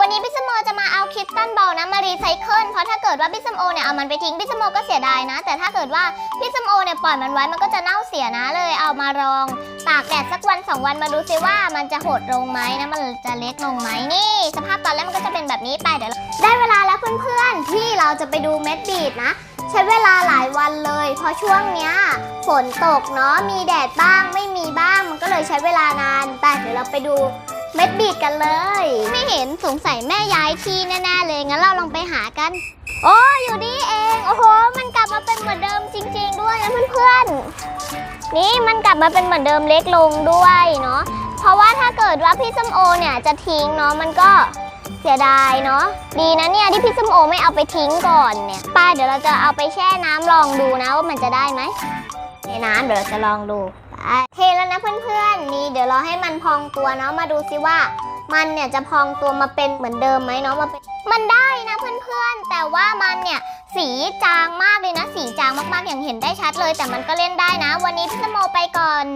วันนี้พี่สมโอจะมาเอาคริสตัลบอลนะมารีไซเคิลเพราะถ้าเกิดว่าพี่สมโอเนี่ยเอามันไปทิ้งพี่สมโอก็เสียดายนะ แต่ถ้าเกิดว่าพี่สมโอเนี่ยปล่อยมันไว้มันก็จะเน่าเสียนะเลยเอามารองตากแดดสักวันสองวันมาดูซิว่ามันจะหดลงไหมนะมันจะเล็กลงไหมนี่ สภาพตอนแรกมันก็จะเป็นแบบนี้ไปเดี๋ยวได้เวลาแล้วเพื่อนๆที่เราจะไปดูเม็ดบีดนะใช้เวลาหลายวันเลย เพราะช่วงเนี้ยฝนตกเนาะมีแดดบ้างไม่มีบ้างมันก็เลยใช้เวลานานแต่เดี๋ยวเราไปดู เม็ดบีดกันเลย ไม่เห็นสงสัยแม่ย้ายที่แน่ๆเลยงั้นเราลองไปหากัน โอ้อยู่นี่เองโอ้โห มันกลับมาเป็นเหมือนเดิมจริง ๆ ด้วยนะเพื่อนๆนี่มันกลับมาเป็นเหมือนเดิมเล็กลงด้วยเนาะเพราะว่าถ้าเกิดว่าพี่ส้มโอเนี่ยจะทิ้งเนาะมันก็เสียดายเนาะดีนะเนี่ยที่พี่ส้มโอไม่เอาไปทิ้งก่อนเนี่ยไป้าเดี๋ยวเราจะเอาไปแช่น้ำลองดูนะว่ามันจะได้ไหมในน้ำเดี๋ยวเราจะลองดูไป เทแล้วนะเพื่อนๆ นี่เดี๋ยวเราให้มันพองตัวเนาะมาดูซิว่า มันเนี่ยจะพองตัวมาเป็นเหมือนเดิมไหมเนาะมาเป็นมันได้นะเพื่อนๆ แต่ว่ามันเนี่ยสีจางมากเลยนะ สีจางมากๆอย่างเห็นได้ชัดเลย แต่มันก็เล่นได้นะ วันนี้พี่สโมไปก่อน